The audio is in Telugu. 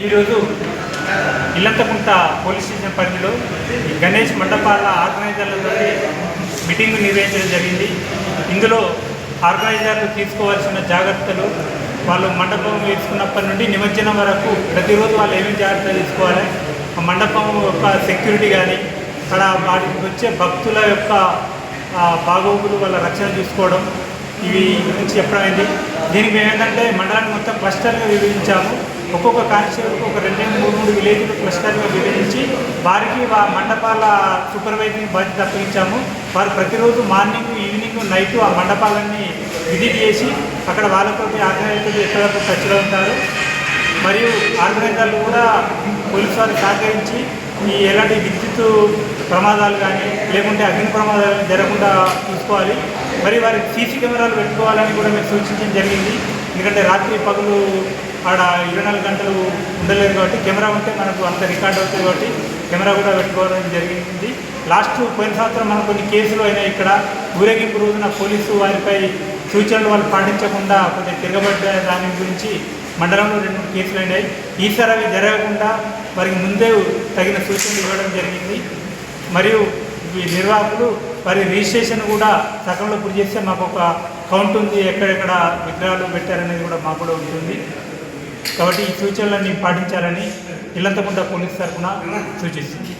ఈరోజు ఇల్లంతకుంట పోలీస్ స్టేషన్ పరిధిలో గణేష్ మండపాల ఆర్గనైజర్లతో మీటింగ్ నిర్వహించడం జరిగింది. ఇందులో ఆర్గనైజర్లు తీసుకోవాల్సిన జాగ్రత్తలు వాళ్ళు మండపం వేసుకున్నప్పటి నుండి నిమజ్జనం వరకు ప్రతిరోజు వాళ్ళు ఏమేమి జాగ్రత్తలు తీసుకోవాలి ఆ మండపం యొక్క సెక్యూరిటీ కానీ అక్కడ వాటికి వచ్చే భక్తుల యొక్క బాగోగులు వాళ్ళ రక్షణ చూసుకోవడం ఇవి గురించి చెప్పడం దీనికి మేము ఏంటంటే మండలాన్ని మొత్తం క్లస్టర్గా విభజించాము. ఒక్కొక్క కాన్స్టిట్యూట్కి ఒక రెండు మూడు మూడు విలేజ్లు క్లస్టర్గా విభజించి వారికి వా మండపాల సూపర్వైజింగ్ బాధ్యత అప్పగించాము. వారు ప్రతిరోజు మార్నింగ్ ఈవినింగ్ నైట్ ఆ మండపాలన్నీ విజిట్ చేసి అక్కడ వాళ్ళతో ఆర్గనైజర్లు ఎక్కడ టచ్లో ఉంటారు. మరియు ఆర్గనైజర్లు కూడా పోలీసు వారు సహకరించి ఈ ఎలాంటి విద్యుత్ ప్రమాదాలు కానీ లేకుంటే అగ్ని ప్రమాదాలు జరగకుండా చూసుకోవాలి. మరి వారి సీసీ కెమెరాలు పెట్టుకోవాలని కూడా మేము సూచించడం జరిగింది. ఎందుకంటే రాత్రి పగులు ఆడ ఇరవై నాలుగు గంటలు ఉండలేదు కాబట్టి కెమెరా ఉంటే మనకు అంత రికార్డ్ అవుతుంది కాబట్టి కెమెరా కూడా పెట్టుకోవడం జరిగింది. లాస్ట్ పోయిన సంవత్సరం మనకు కొన్ని కేసులు అయినాయి ఇక్కడ. ఊరేగింపు రోజున పోలీసు వారిపై సూచనలు వాళ్ళు పాటించకుండా కొద్దిగా తిరగబడ్డ దాని గురించి మండలంలో రెండు మూడు కేసులు అయినాయి. ఈసారి అవి జరగకుండా వారికి ముందే తగిన సూచనలు ఇవ్వడం జరిగింది. మరియు ఈ నిర్వాహకులు మరి రిజిస్ట్రేషన్ కూడా సగంలో పూర్తి చేస్తే మాకు ఒక కౌంట్ ఉంది ఎక్కడెక్కడ విగ్రహాలు పెట్టారనేది కూడా మాకు కూడా ఉంటుంది. కాబట్టి ఈ సూచనలన్నీ పాటించాలని ఇల్లంతకుండా పోలీస్ తరఫున సూచిస్తుంది